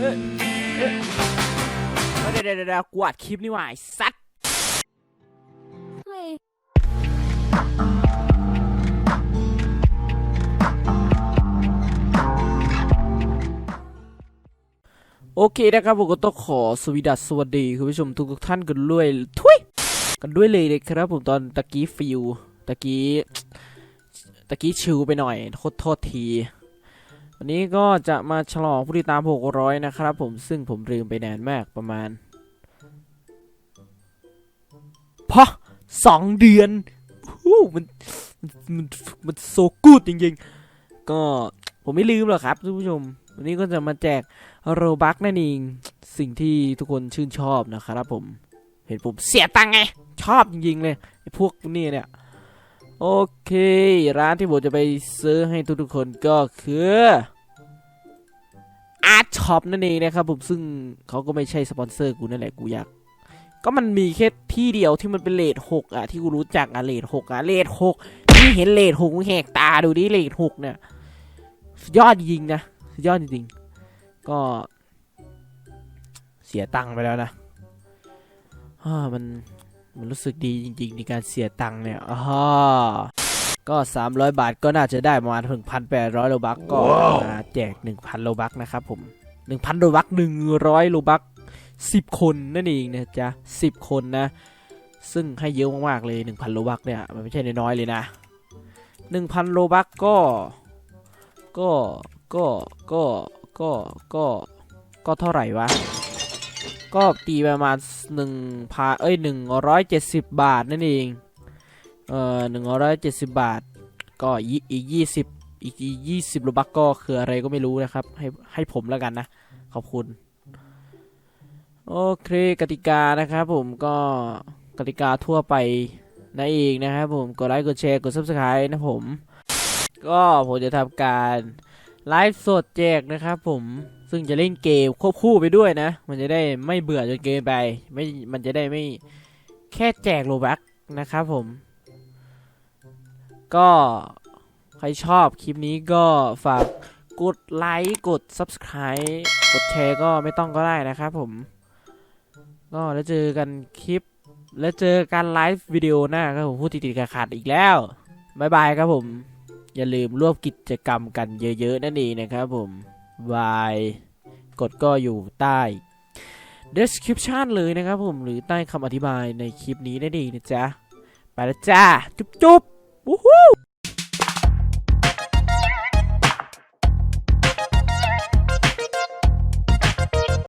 เออเดี๋ยวเดี๋ยวเดี๋ยวกวาดคลิปนี่หว่าสัตว์ Play. โอเคนะครับผมก็ต้องขอสวีดัสสวัสดีคุณผู้ชมทุกทุกท่านกันด้วยทุยกันด้วยเลยนะครับผมตอนตะกี้ฟิวตะกี้ตะกี้ชิวไปหน่อยโทษโทษที วันนี้ก็จะมาฉลองผู้ติดตาม 600 นะครับ ผมซึ่งผมลืมไปนานมากประมาณพะสองเดือนฮู้มันมันมันโซกูดจริงๆ ก็ผมไม่ลืมหรอกครับทุกผู้ชม วันนี้ก็จะมาแจกโรบักนั่นเองสิ่งที่ทุกคนชื่นชอบนะครับผม เห็นผมเสียตังค์ไง ชอบจริงๆเลยไอ้พวกนี้เนี่ย โอเค ร้านที่ผมจะไปซื้อให้ทุกๆคนก็คืออาร์ตช็อปนั่นเองนะครับผมซึ่งเขาก็ไม่ใช่สปอนเซอร์กูนั่นแหละกูอยากก็มันมีแค่ที่เดียวที่มันเป็นเลทหกอะที่กูรู้จักอะเลทหกอะเลทหกที่เห็นเลทหกมึงแหกตาดูดิเลทหกเนี่ยยอดจริงนะยอดจริงก็ เสียตังค์ไปแล้วนะฮ่ามัน มันรู้สึกดีจริงๆในการเสียตังค์เนี่ยอ่าก็ 300 บาทก็น่าจะได้ประมาณถึง1,800โลบักก็มาแจก 1,000โลบักนะครับผม 1,000โลบัก100โลบัก10 คนนั่นเองนะจ๊ะ10 คนนะ ซึ่งให้เยอะมากๆเลย 1,000โลบักเนี่ย มันไม่ใช่น้อยๆเลยนะ 1,000โลบักก็ ก็ ก็ ก็ ก็ ก็ ก็เท่าไหร่วะ ก็ตีประมาณหนึ่งพาเอ้ยหนึ่งร้อยเจ็ดสิบบาทนั่นเองเอ่อหนึ่งร้อยเจ็ดสิบบาท ก็ยี่อีกยี่สิบอีกยี่สิบโลบักก็คืออะไรก็ไม่รู้นะครับ ให้ให้ผมแล้วกันนะ ขอบคุณโอเคกติกานะครับผมก็กติกาทั่วไปนั่นเองนะครับผมกดไลค์กดแชร์กด subscribe นะผม ก็ผมจะทำการไลฟ์สดแจกนะครับผม ซึ่งจะเล่นเกมควบคู่ไปด้วยนะ มันจะได้ไม่เบื่อจนเกินไปไม่มันจะได้ไม่แค่แจกโลบักนะครับผม ก็ใครชอบคลิปนี้ก็ฝากกดไลค์กด subscribe กดแชร์ก็ไม่ต้องก็ได้นะครับผม ก็แล้วเจอกันคลิป แล้วเจอกันไลฟ์วิดีโอหน้าครับผมพูดติดๆขาดๆอีกแล้วบายบายครับผม อย่าลืมร่วมกิจกรรมกันเยอะๆนั่นเองนะครับผมบาย กดก็อยู่ใต้ description เลยนะครับผม หรือใต้คำอธิบายในคลิปนี้ได้ดีนะจ๊ะ ไปแล้วจ้า จุ๊บๆวู้ฮู้